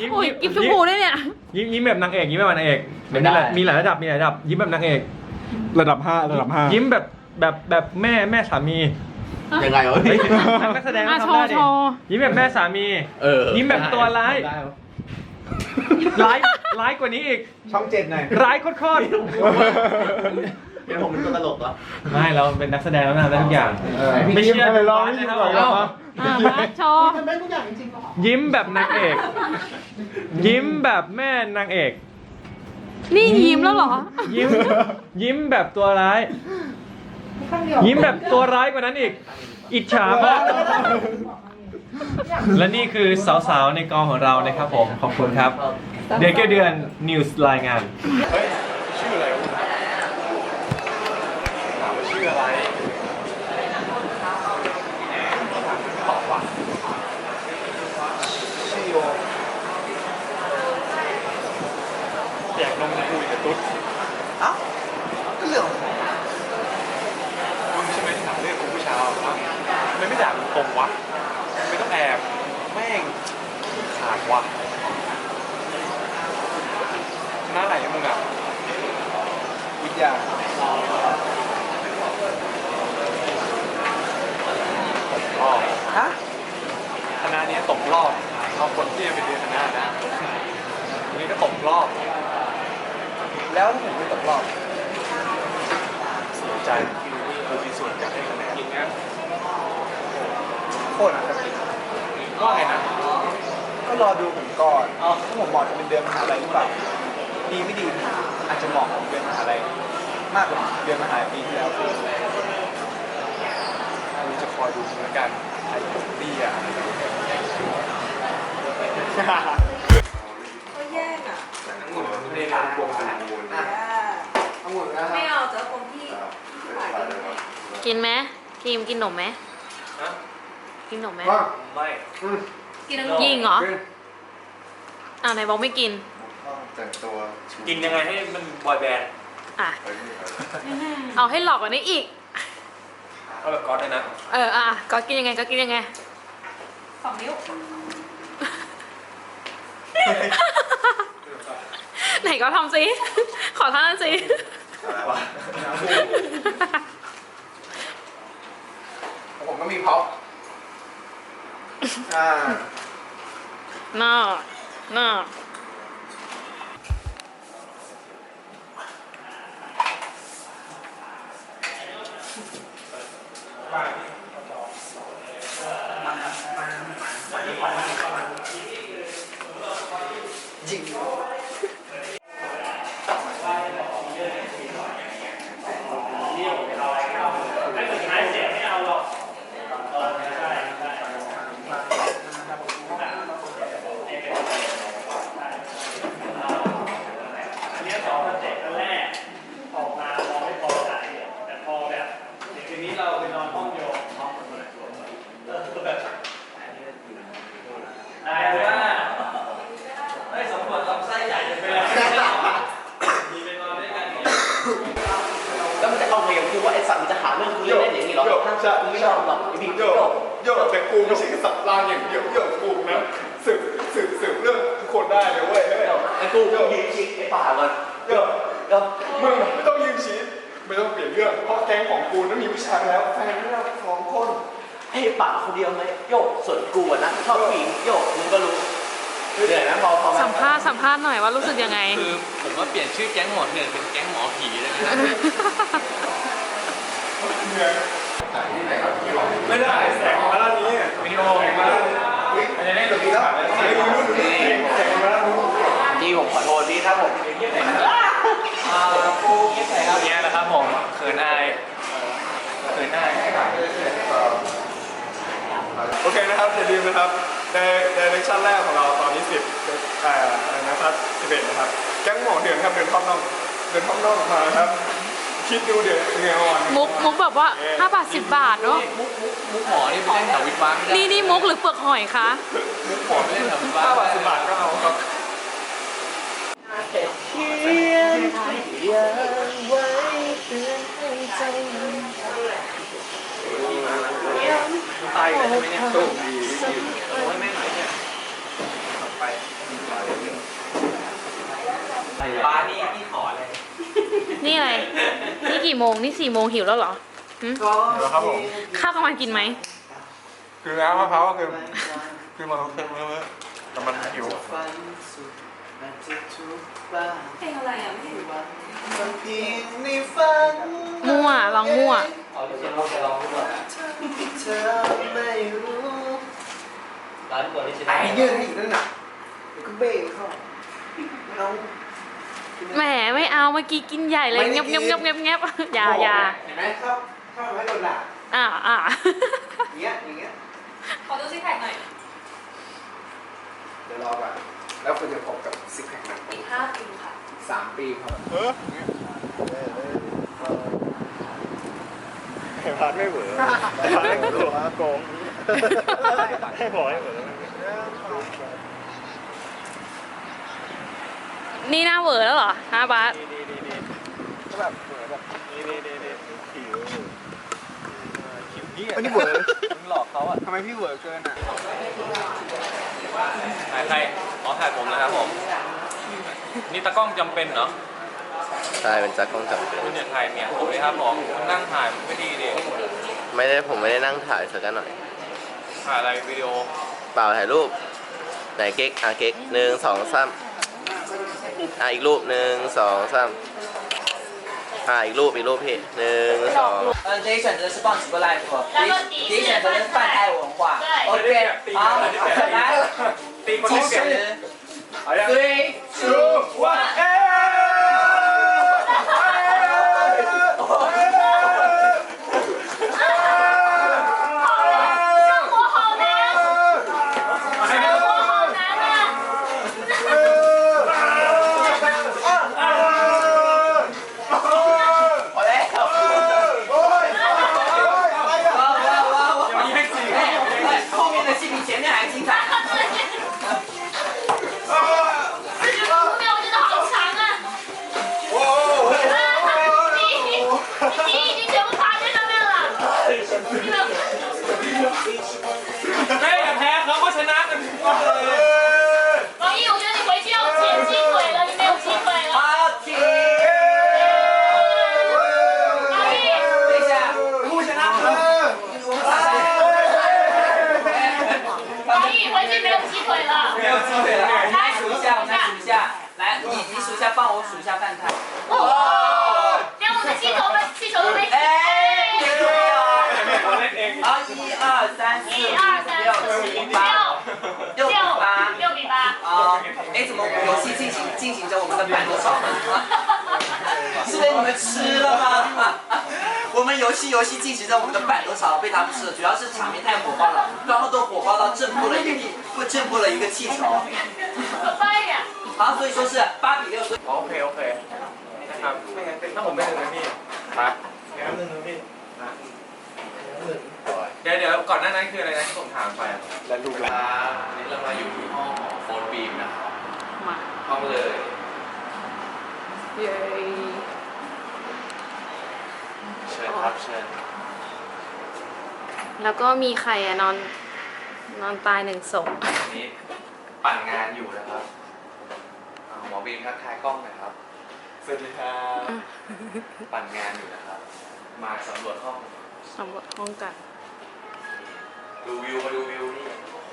ยิ้มโอ้ยยิ้มกิฟชมพูด้วยเนี่ย ยิ้มยิ้มแบบนางเอกยิ้มแบบนางเอกไม่มีหได้ลายมีหลายระดับมีหลายระดับ ยิ้มแบบนางเอกระดับห้าระดับห้ายิ้มแบบแบบแบบแม่แม่สามียังไงวะเฮ้ยพี่นักแสดงอะก็ทำได้ดิโชว์โชว์ ยิ้มแบบแม่สามี เออยิ้มแบบตัวร้าย ได้วะร้ายร้ายกว่านี้อีก ช่องเจ็ดหน่อยร้ายโคตร เดี๋ยวผมเป็นตัวตลกเหรอๆไม่เราเป็นนักแสดงแล้วนะได้ทุกอย่างเออไม่เชื่อให้ไปลองให้ดูก่อนครับอ่ามาโชว์ยิ้มแบบนางเอก ยิ้มแบบแม่นางเอก นี่ยิ้มแล้วเหรอ ยิ้ม ยิ้มแบบตัวร้ายยิ้มแบบตัวร้ายกว่านั้นอีก อิจฉามาก และนี่คือสาวๆ ในกองของเรานะครับผม ขอบคุณครับ เดือนแก้วเดือนนิวส์รายงาน เฮ้ย ชื่ออะไรวะถามว่าชื่ออะไรตอบว่าชื่อโยแจกนมคุยกับตุ๊ด เอ้าก็เรื่องของผม มึงใช่ไหมที่ถามเรื่องกูผู้ชายครับทำไมไม่ด่ามึงตรงวะไม่ต้องแอบ แม่งขาดวะหน้าไหนอะมึงอะ วิทยาอ๋อฮะคณะเนี้ยตกรอบเอาคนที่จะไปเรียนคณะนะนี่ก็ตกรอบ แล้วถ้าผมไม่ตกรอบเสียใจกูมีส่วนอยากให้คะแนนอย่างเงี้ยโคตรอคติว่าไงนะก็รอดูผมก่อนถ้าผมเหมาะจะเป็นเดือนมหาลัยหรือเปล่า ดีไม่ดีอาจจะเหมาะกับเดือนมหาลัยมากกว่าเดือนมหาลัยปีที่แล้วคือกูจะคอยดูแล้วกันไอ้ดีอะก็แย่งอะไม่ได้รับวงการไม่เอาจะคนที่ที่ขายกันกินไหมครีมกินหนมไหมกินหนมไหมไม่กินยิงเหรออ้าวไหนบอกไม่กิน แต่งตัวชูกินยังไงให้มันบอยแบนด์อะ ไปนี่ครับเอาให้หลอกกว่านี้อีก เอาแบบก๊อตเลยนะเอออะก็กินยังไงก็กินยังไง สองนิ้วไหนก็ทำสิ ขอท่านั้นสิ อะไรวะผมก็มีพ็อปอ่า น่าน่า จริงมันจะเอาไงกับกูว่าไอสัตว์มันจะหาเรื่องกูเล่นได้อย่างนี้เหรอ โยก ถ้า จะ กูไม่ยอ มหรอกไอพี่โยโยกโยกแต่กูไม่ใช่แค่สัตว์ล่างอย่างเดียวโยกกูนะสืบสืบสืบเรื่องทุกคนได้เลยเว้ยเฮ้ยไอกูกูยิงชิกไอป่าก่อนโยกโยมึงไม่ต้องยืนชี้ไม่ต้องเปลี่ยนเรื่องเพราะแก๊งของกูนั้นมีผู้ชายแล้วแฟนแล้วสองคนให้ป่าคนเดียวไหมโยกส่วนกูอะนะชอบผู้หญิงโยกมึงก็รู้เหนื่อยนะพอพอไหสัมภาษณ์สัมภาษณ์หน่อยว่ารู้สึกยังไงคือผมว่าเปลี่ยนชื่อแก๊งหมอเถื่อนเป็นแก๊งหมอผีเลยนะ ไม่ได้แสงมาด้านนี้วิดีโอมาด้านนี้อันนี้ดูดีแล้วไม่ดูนู่นดูนี่แสงมาด้านนู้นพี่ผมขอโทษพี่ถ้าผมอ่ากูคิดไหนครับเนี้ยแหละครับผมเขินอายเขินอายโอเคนะครับอย่าลืมนะครับในในเลคชั่นแรกของเราตอนนี้สิบอ่ออะไรนะครับสิบเอ็ดนะครับแก๊งหมอเดือนครับเดินท่อมน่องเดินท่อมน่องออกมาครับ คิดดูเดือนเงาอ่อนมุกมุกแบบว่า5บาท10 บาทเนาะมุกมุกมุกหมอนี่ไปเล่นแถววิทย์วาไม่ได้นี่นี่มุกหรือเปลือกหอยคะมุกหมอไปเล่นแถววิทย์วาห้าบาทสิบบาทก็เอาครับเขียนยังไว้เตือนให้ใจตายกันใช่ไหมเนี่ยโชคดีโอ้ยแม่งไหนเนี่ยไปบ้านนี่พี่ขอเลยนี่อะไร นี่กี่โมงนี่สี่โมงหิวแล้วเหรอหึแล้วครับผม ข้าวกลางวันกินไหม คือน้ำมะพร้าวก็คือคือมันคือมันแต่มันหิวเพลงอะไรอะไม่เห็นมั่วลองมั่วไอ้ยืนให้อยู่นั่นน่ะเดี๋ยวก็เบ้เข้าไม่เอา แหมไม่เอาเมื่อกี้กินใหญ่เลยไม่ได้เงียบกิเงียนบเงียบเงียบเงียบอย่าอย่าเห็นไหมครับถ้ามันไม่โดนด่าอ่าอ่าอย่างเงี้ยอย่างเงี้ยขอดูซิกแพคหน่อยเดี๋ยวรอก่อนแล้วคุณจะพบกับซิกแพคหนังอีกห้าปีค่ะสามปีครับเออพาร์ทไม่เหวอพาร์ทไม่เหวอโกงให้บอกให้เหวอ นี่หน้าเหวอแล้วเหรอฮะบาสดีดีดีดีก็แบบเหวอแบบดีดีดีดีผิวผิวนี่อันนี้เวอร์มึงหลอกเขาอะทำไมพี่เวอร์เกินอะถ่ายใครอ๋อถ่ายผมนะครับผม นี่ตากล้องจำเป็นเหรอใช่เป็นจักรกล้องจับเป็นคุณเนี่ยถ่ายเนี่ยผมเลยครับผมคุณนั่งถ่ายมันไม่ดีดิไม่ได้ผมไม่ได้นั่งถ่ายสักหน่อยถ่ายอะไรวิดีโอเปล่าถ่ายรูปไหนเก๊กอะเก๊กหนึ่งสองสาม อ่ะอีกรูปหนึ่งสองสามอ่ะอีกรูปอีกรูปพี่หนึ่งสอง 呃，第一选择是棒直播 live，第一第一选择是泛爱文化。OK，好，来， ตีคน 计 ที่เก่ง 时，three, two, one。 好，一二三四一五二三六四五七八，六六比八。六比八。啊，哎，怎么游戏进行进行着，我们的板都少了？是被你们吃了吗？我们游戏游戏进行着，我们的板都少了，被他们吃了。主要是场面太火爆了，然后都火爆到震破了一个不震破了一个气球。翻一点。好，所以说是八比六。所以 โอเคโอเคนะครับถ้าผมไม่ถึงนะพี่ครับงั้นหนึ่งนะพี่ เดี๋ยวเดี๋ยวก่อนหน้านั้นคืออะไรนะที่ผมถามไปอะแล้วลูกหลานวันนี้เรามาอยู่ที่ห้องของโฟนบีมนะครับมาห้องเลยเย้เชิญครับเชิญแล้วก็มีใครอะนอน นอนตายหนึ่งศพวันนี้ปั่นงานอยู่นะครับอ่าหมอบีมทักทายกล้องหน่อยครับ สวัสดีครับปั่นงานอยู่นะครับ มาสำรวจห้อง สำรวจห้องกัน ดูวิวมาดูวิวนี่ โอ้โห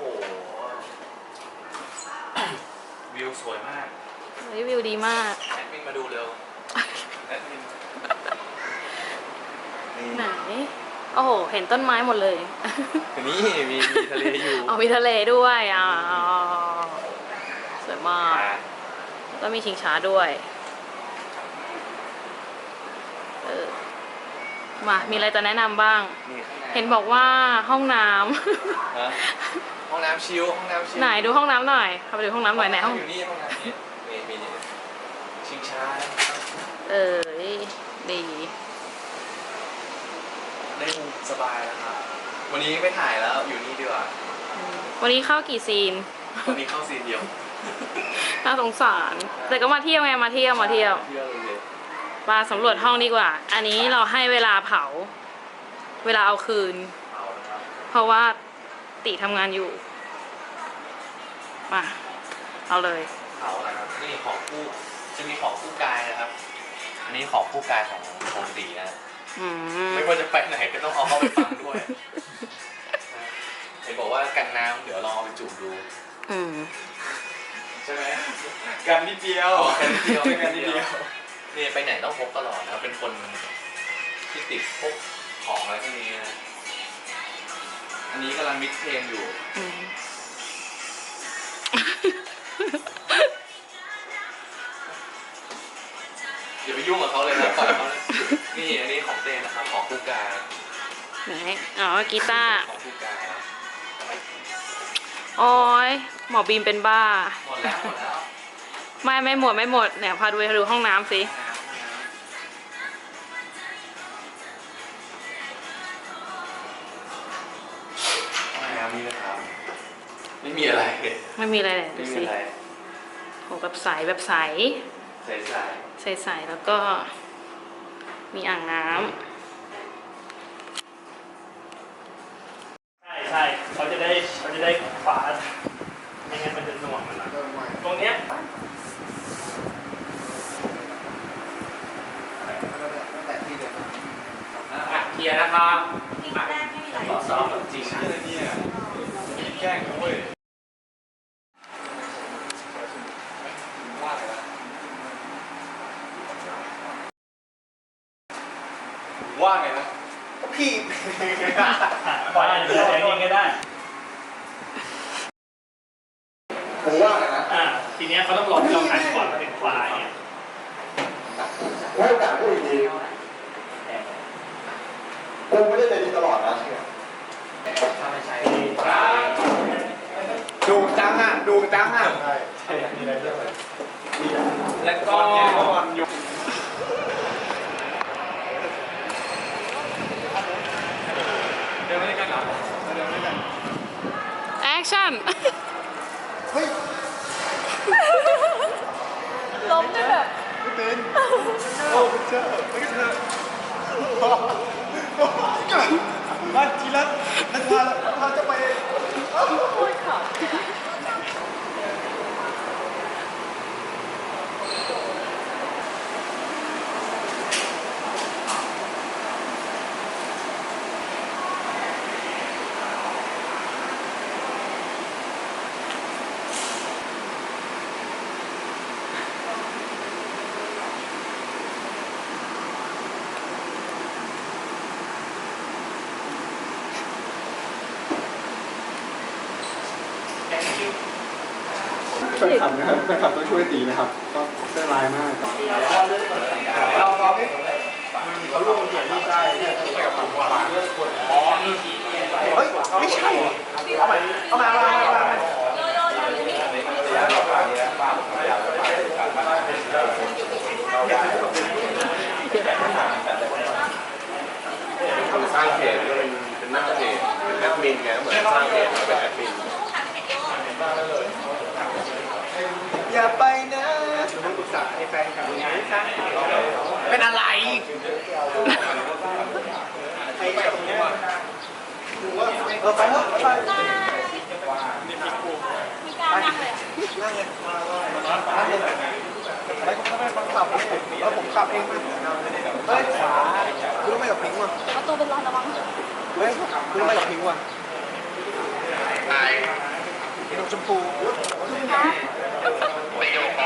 วิวสวยมากรีวิวดีมาก แอดมินมาดูเร็ว แอดมินไหน โอ้โห เห็นต้นไม้หมดเลย นี่มีมีทะเลอยู่ เอามีทะเลด้วยอ่าสวยมากอ่าแล้วก็มีชิงช้าด้วยเออมา มีอะไรจะแนะนำบ้าง นี่ข้างใน เห็นบอกว่าห้องน้ฮะห้องน้ำชิลห้องน้ำชิำลไหนดูห้องน้ำหน่อยเข้าไปดูห้องน้ำหน่อยไหนห้องอยู่นี่ห้องน้ำนี่มีมีนี่ชิงช้าเออดีได้มุมสบายแล้วครับ วันนี้ไม่ถ่ายแล้วอยู่นี่ดีกว่าวันนี้เข้ากี่ซีน วันนี้เข้าซีนเดียวน่าสงสาร แต่ก็มาเที่ยวไงมาเที่ยวมาเที่ยว เที่ยวเลยมาสำรวจห้องดีกว่า อันนี้เราให้เวลาเผา เวลาเอาคืนเอาละครับเพราะว่าติทำงานอยู่ มา เอาเลยเขานะครับนี่ของคู่จะมีของคู่กายนะครับ อันนี้ของคู่กายของของตีนะ อืม ไม่ว่าจะไปไหนก็ต้องเอาเข้าไปฟังด้วยนะเห็นบอกว่ากันน้ำเดี๋ยวลองเอาไปจุ่มดู อืม ใช่ไหมกันนิดเดียวกันนิดเดียวกันนิดเดียว นี่ไปไหนต้องพกตลอดนะครับเป็นคนที่ติดพก ของอะไรพวกนี้นะอันนี้กำลังมิกเพลงอยู่ อืม อย่าไปยุ่งกับเขาเลยนะปล่อยเขาเลยนี่อันนี้ของเต้นะครับของคู่กายไหนอ๋อกีตาร์ของคู่กายโอ้ยหมอบีมเป็นบ้า หมดแล้วหมดแล้ว ไม่ไม่หมดไม่หมดเนี่ยพาดูไปดูห้องน้ำสิน้ ไม่มีอะไร ไม่มีอะไรเลยดูไม่มีสิอะไรโหแบบใสแบบใส ใส่ใส่ใสใสๆแล้วก็มีอ่างน้ำใช่ใช่เขาจะได้เขาจะได้ขวาไม่งั้นมันจะหน่วงมันนะตรงเนี้ยอะเคลียร์นะครับ นี่แรกไม่มีอะไร ขอซ้อมแบบจริงนะ เนี่ยแกล้งนะเว้ยว่าอะไรนะว่าไงนะ พี่ ขวาอาจจะเป็นแสงเองก็ได้ ผมว่าไงนะ อ่า ทีเนี้ยเขาต้องรอให้เราหันก่อนมาถึงขวาเนี่ย ให้โอกาสพูดอีกทีกูไม่ได้ใจดีตลอดนะ ดูจังอะ ดู จังอะใช่ใช่มีอะไรเรื่องอะไรแล้วก็เดินไม่ได้กันเหรอเดินไม่ได้กันแอคชั่นล้มด้วยแบบโอ้เจ้าไม่กันเถอะมาทีละนักพาพาจะไปแฟ นคลับนะครับแฟนคลับต้องช่วยตีนะครับก็เส้นลายมากเราเราไม่เขาลงเขียนที่ใต้เนี่ยไปกับผมว่าเฮ้ยไม่ใช่เอาใหม่เอาใหม่เอาใหม่เอาใหม่เอาใหม่สร้างเพจก็เป็นเป็นหน้าเพจเป็นแอดมินไงเหมือนสร้างเพจแล้วเป็นแอดมิน อย่าไปนะผมปรึกษาให้แฟนคลับยังไง เป็นอะไรไปตรงเออไปเถอะไปนั่งเลยนั่งเลยนั่งเลยไปผมไม่บังคับแล้วผมขับเองมาเฮ้ยขวาคุณต้องไปกับพิงว่ะเอาตัวเป็นรอยระวังเฮ้ยคุณต้องไปกับพิงว่ะตายไอ้นมชมพู